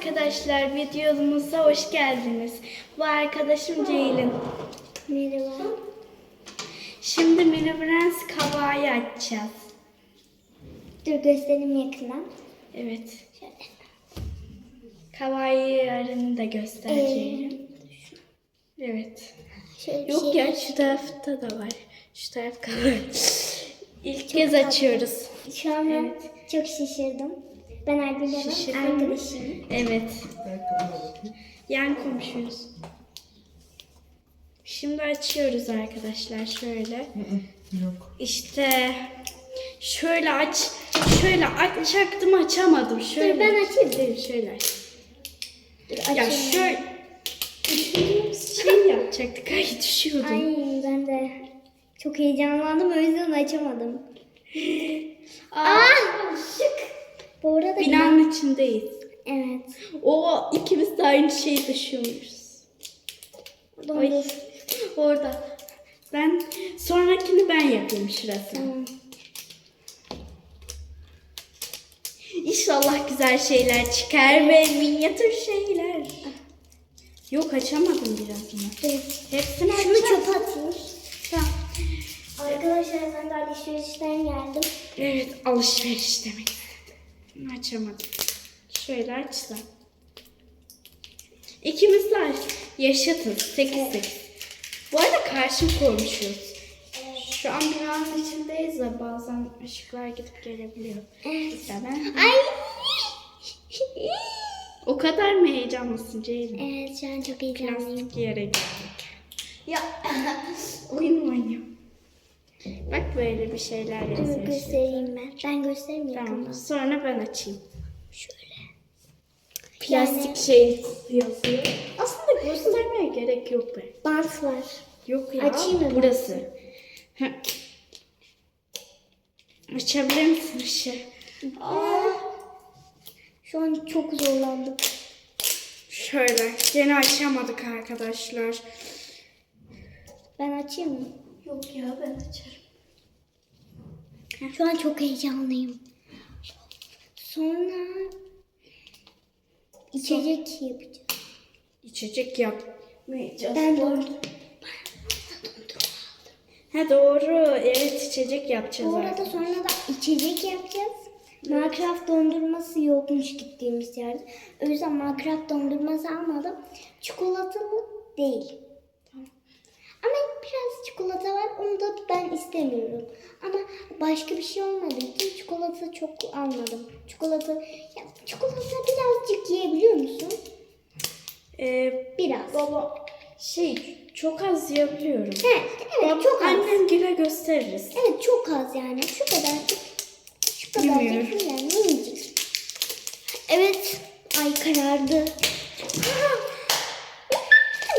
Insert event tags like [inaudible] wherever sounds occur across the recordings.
arkadaşlar, videomuza hoş geldiniz. Bu arkadaşım Ceylin. Merhaba. Şimdi Mini Brands kabağı açacağız. Dur göstereyim yakından. Evet. Şöyle. Kabağı yarını da göster Ee. Evet. Şöyle Yok şey. ya şu tarafta da var. Şu taraf kabağı. İlk kez açıyoruz. Şu an Evet. çok şaşırdım. Ben Ergül Hanım, arkadaşım. Evet. Yan komşuyuz. Şimdi açıyoruz arkadaşlar şöyle. Yok. İşte şöyle aç, şöyle açacaktım açamadım. Şöyle. ben açayım. Değil, şöyle. aç. Dur Ya açayım. şöyle düşündüğümüz şey yapacaktık. Ay düşüyordum. Ay ben de çok heyecanlandım o yüzden açamadım. [gasps] Aa, Şık. Bu arada binanın içindeyiz. Evet. O ikimiz de aynı şeyi taşıyormuşuz. Ay, orada. Ben sonrakini ben yapayım şurasını. Tamam. İnşallah güzel şeyler çıkar ve minyatür şeyler. Yok açamadım birazını. Dur. Hepsini Şunu çöpe atayım. Tamam. Arkadaşlar ben de alışverişten geldim. Evet alışveriş demek. Açamadım. Şöyle açsam. İkimiz de yaşatız. 8 8. Bu arada karşı komşuyuz. Şu an binanın içindeyiz de bazen ışıklar gidip gelebiliyor. Ben... Ay. O kadar mı heyecanlısın Ceylin? Evet şu an çok heyecanlıyım. Plastik yere geldik. Ya oyun mu oynuyorum? Bak böyle bir şeyler Dur yazıyor. göstereyim ben. Ben göstereyim Tamam. yakından. Sonra ben açayım. Şöyle. Plastik Yani- şey yazıyor. Aslında göstermeye gerek yok be. Bant var. Yok ya. Açayım mı? Burası. Açabilir misin ışığı? Aa. Şu an çok zorlandım. Şöyle. Gene açamadık arkadaşlar. Ben açayım mı? Yok ya ben açarım. Şu an çok heyecanlıyım. Sonra içecek yapacağız. İçecek yapmayacağız. Ben doğru. Ha doğru. Evet içecek yapacağız Bu arada artık. sonra da içecek yapacağız. Minecraft dondurması yokmuş gittiğimiz yerde. O yüzden Minecraft dondurması almadım. Çikolatalı değil. Çikolata var. Onu da ben istemiyorum. Ama başka bir şey olmadığı için çikolata çok almadım. Çikolata, ya çikolata birazcık yiyebiliyor musun? Ee, Biraz. baba şey çok az yiyebiliyorum. Evet, evet Baba, çok az. Annem güne gösteririz. Evet çok az yani. Şu kadarcık. Şu kadarcık yani minicik. Evet. Ay karardı.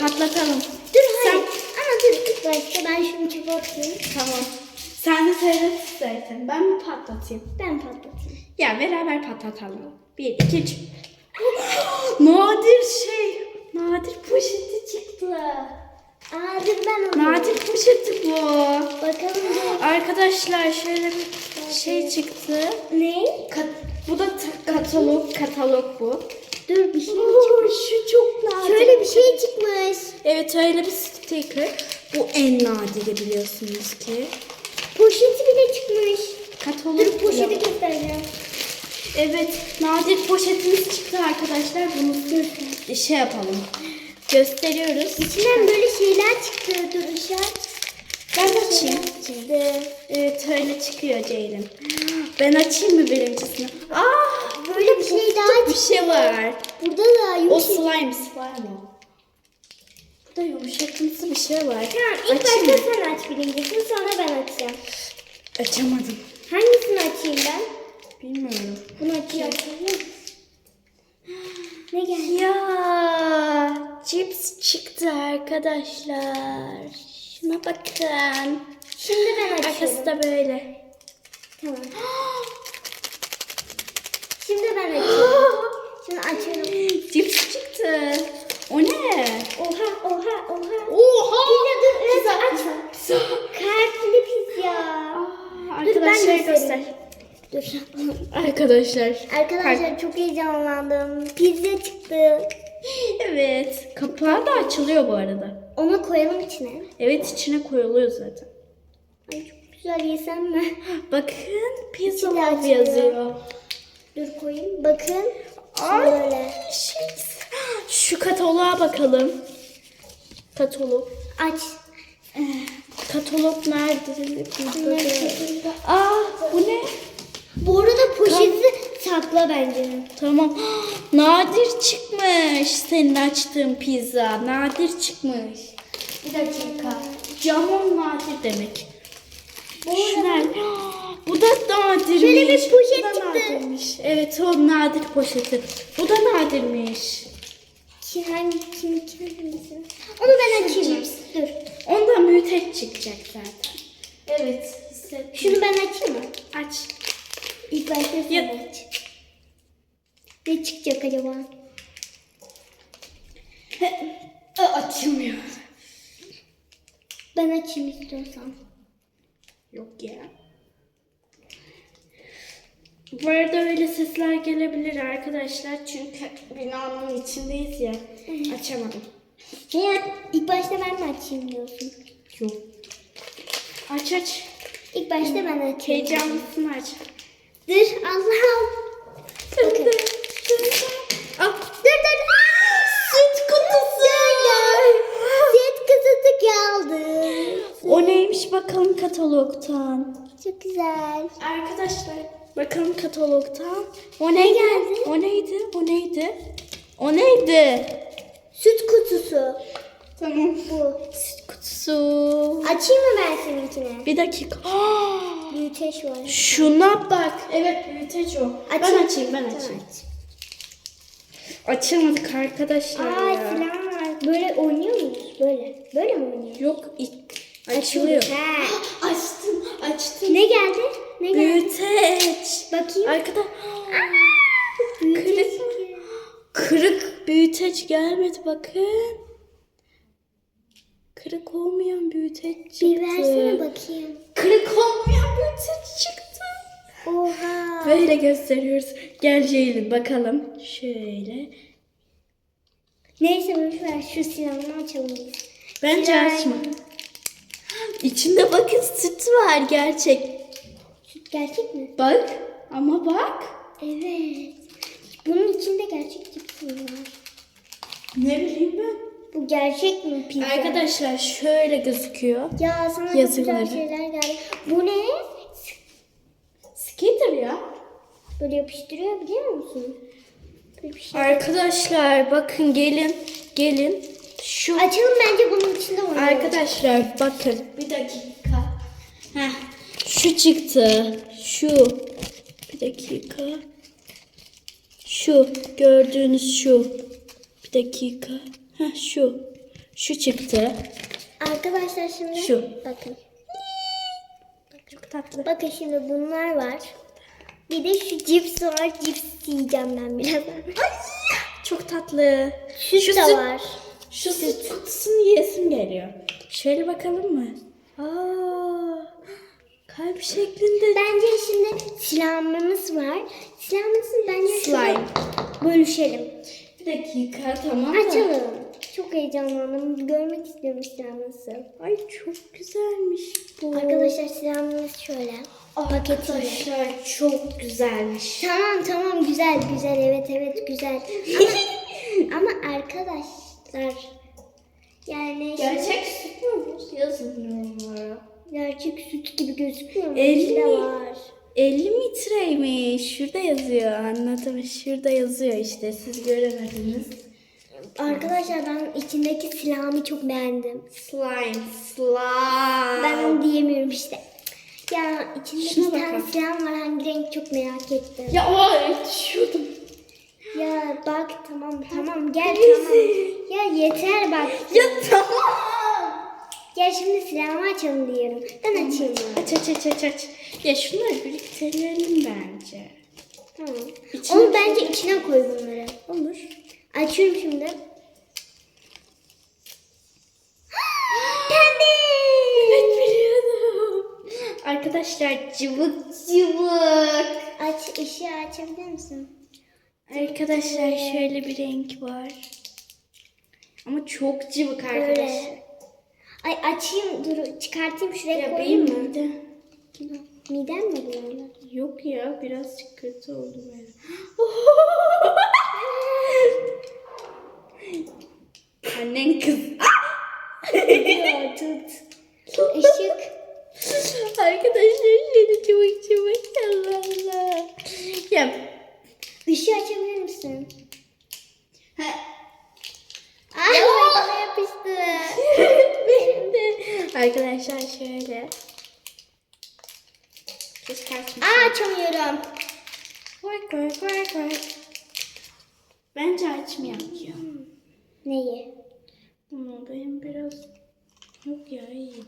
Patlatalım. Dur Sen- hayır. Ama ilk başta ben şunu çöpe atayım. Tamam. Sen de seyret istersen. Ben mi patlatayım? Ben patlatayım. Ya beraber patlatalım. Bir, iki, üç. [gasps] Nadir şey. Nadir poşeti çıktı. Aa dur ben onu. Nadir poşeti bu. Bakalım. Arkadaşlar şöyle bir şey çıktı. Ne? Kat- bu da ta- katalog, katalog bu. Dur bir şey Oo, çıkmış. şu çok nadir. Şöyle bir şey çıkmış. Evet öyle bir sticker. Bu en nadiri biliyorsunuz ki. Poşeti bile çıkmış. Katalog. Dur poşeti göstereceğim. Evet nadir poşetimiz çıktı arkadaşlar. Bunu bir şey yapalım. Gösteriyoruz. İçinden böyle şeyler çıktı. Dur ışığa. Ben açayım. Evet öyle çıkıyor Ceylin. Ben açayım mı birincisini? Aa Böyle bir şey daha bir şey var. Burada da O yumuşak. slime'sı var mı? Burada yumuşakımsı bir şey var. Tamam ilk Açayım başta sen aç birincisini sonra ben açacağım. Açamadım. Hangisini açayım ben? Bilmiyorum. Bunu açıyorum. Ne geldi? Ya cips çıktı arkadaşlar. Şuna bakın. Şimdi ben Arkası açıyorum. da böyle. Tamam. [gasps] Şimdi ben [gasps] açıyorum. Şimdi açıyorum. cips çıktı. O ne? Oha oha oha. Oha! Pizza dur Pizza, pizza. Kalpli pizza. [gasps] Aa, Arkadaşlar göster. Dur. [laughs] arkadaşlar. Arkadaşlar çok heyecanlandım. Pizza çıktı. Evet. Kapağı da açılıyor bu arada. Onu koyalım içine. Evet içine koyuluyor zaten. Ay çok güzel yesem mi? [gasps] Bakın pizza love yazıyor. Dur koyayım. Bakın. Ay, Şöyle. şey. [gasps] Şu kataloğa bakalım. Katalog. Aç. Katalog nerede? Aa bu ne? Poşeti sakla bence. Tamam. [gasps] Nadir çıkmış senin açtığın pizza. Nadir çıkmış. Bir dakika. Camon nadir demek. Bu Şunlar. [gasps] Bu da nadirmiş. Şöyle bir poşet Bu da çıktı. nadirmiş. Evet o nadir poşeti. Bu da nadirmiş. Kim hangi kim kim hangisi? Onu ben açayım. Dur. Ondan büyüteç çıkacak zaten. Evet. hissettim. Şunu ben açayım mı? aç. İlk başta sen Yap. aç. Ne çıkacak acaba? Aa, Açılmıyor. Ben istiyorsan. Yok ya. Bu arada öyle sesler gelebilir arkadaşlar çünkü binanın içindeyiz ya. Açamadım. Arada- İlk başta ben mi açayım diyorsun? Yok. Aç aç. İlk başta ben açayım. Heyecanlısın aç. Dur Allah'ım. Bakalım katalogtan. Çok güzel. Arkadaşlar bakalım katalogtan. O ne geldi? O neydi? O neydi? O neydi? Süt kutusu. Tamam. Bu. Süt kutusu. Açayım mı ben seninkine? Bir dakika. Aa, [gasps] Büyüteç var. şuna bak. Evet büyüteç o. Ben Açayım. açayım ben Tamam, açayım. aç. Açamadık arkadaşlar Aa ya. silah. Böyle oynuyor muyuz? Böyle. Böyle mi oynuyoruz? Yok ilk açılıyor. He. Açtım açtım. Ne geldi? Ne geldi? Büyüteç. Bakayım. Arkada Büyüteç. kırık büyüteç gelmedi bakın. Kırık olmayan büyüteç çıktı. Bir versene bakayım. Kırık olmayan büyüteç çıktı. Oha. Böyle gösteriyoruz. Gel Ceylin bakalım. Şöyle. Neyse boş ver. Şu silahını açalım biz. Bence Silah- açma. İçinde bakın süt var gerçek. Süt gerçek mi? Bak ama bak. Evet. Bunun içinde gerçek cips var? Ne bileyim ben. Bu gerçek mi pizza? Arkadaşlar şöyle gözüküyor. Ya sana Yazıları. güzel şeyler geldi. Bu ne? Skater ya. Böyle yapıştırıyor biliyor musun? Böyle bir şey. Arkadaşlar bakın gelin. Gelin. Şu Açalım bence bunun içinde oynayalım. Arkadaşlar bakın bir dakika. Heh, şu çıktı. Şu. Bir dakika. Şu gördüğünüz şu. Bir dakika. Heh, şu. Şu çıktı. Arkadaşlar şimdi Şu. bakın. Çok tatlı. Bakın şimdi bunlar var. Bir de şu cips var. Cips yiyeceğim ben birazdan. Çok tatlı. Süt Şu de süt- var. Şu süt kutusunu yiyesim geliyor. Şöyle bakalım mı? Aa, kalp şeklinde. Bence şimdi silahımız var. Silahımızı bence Slime. bölüşelim. Bir dakika tamam mı? Açalım. Çok heyecanlandım. Görmek istiyorum silahımızı. Ay çok güzelmiş bu. Arkadaşlar silahımız şöyle. Paketiyle. Arkadaşlar çok güzelmiş. Tamam tamam güzel güzel evet evet güzel. [laughs] Ama, ama arkadaşlar yani Gerçek süt mü? Yazın yorumlara. gerçek süt gibi gözükmüyor mu? Elli İçinde mi? var. 50 litreymiş. Şurada yazıyor. Anladım. Şurada yazıyor işte. Siz göremediniz. Arkadaşlar ben içindeki silahımı çok beğendim. Slime. Slime. Ben onu diyemiyorum işte. Ya içinde Şuna bir tane bakalım. silahım var hangi renk çok merak ettim. Ya ay düşüyordum. Ya bak tamam tamam gel tamam. Ya yeter bak. Ya tamam. Gel şimdi silahımı açalım diyorum. Ben açayım mı? Aç aç aç aç aç. Ya şunları biriktirelim bence. Tamam. İçine Onu bence içine koy bunları. Olur. Açıyorum şimdi. [gasps] Pembe. Evet biliyordum. Arkadaşlar cıvık cıvık. Aç. ışığı açabilir misin? Arkadaşlar şöyle bir renk var. Ama çok cıvık arkadaşlar. Böyle. Ay açayım, dur çıkartayım şuraya Ya koyayım mı? mide. Miden mi böyle? Yok ya birazcık kötü oldu böyle. [laughs] Annen kız. ya tut. Işık. Arkadaşlar şöyle çabuk çabuk Allah Allah. Ya Işığı açabilir misin? Ha. Ay bana yapıştı. [laughs] Benim de. [laughs] Arkadaşlar şöyle. Keşke açmasaydım. Aa açamıyorum. Koy koy koy koy. Bence açmayacağım. Neyi? Ama benim biraz... Yok ya iyi.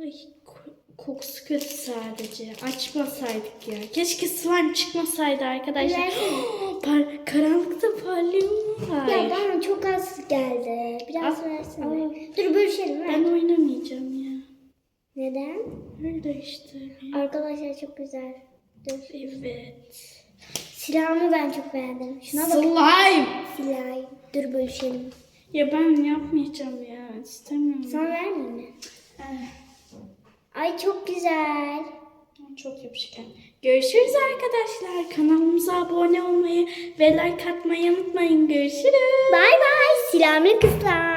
Ay ko- kokusu kötü sadece. Açmasaydık ya. Keşke slime çıkmasaydı arkadaşlar. [gasps] Par karanlıkta parlıyor mu? Ya bana çok az geldi. Biraz Al, versene. al. Dur bölüşelim. ver. Ben oynamayacağım ya. Neden? Öyle işte. Arkadaşlar çok güzel. Dur. Evet. Silahımı ben çok beğendim. Şuna bak. Slime. Silahı. Dur bölüşelim. Ya ben yapmayacağım ya. İstemiyorum. Sana vermeyeyim mi? Eh, Ay çok güzel. Çok yapışkan. Görüşürüz arkadaşlar. Kanalımıza abone olmayı ve like atmayı unutmayın. Görüşürüz. Bay bay. Kızlar.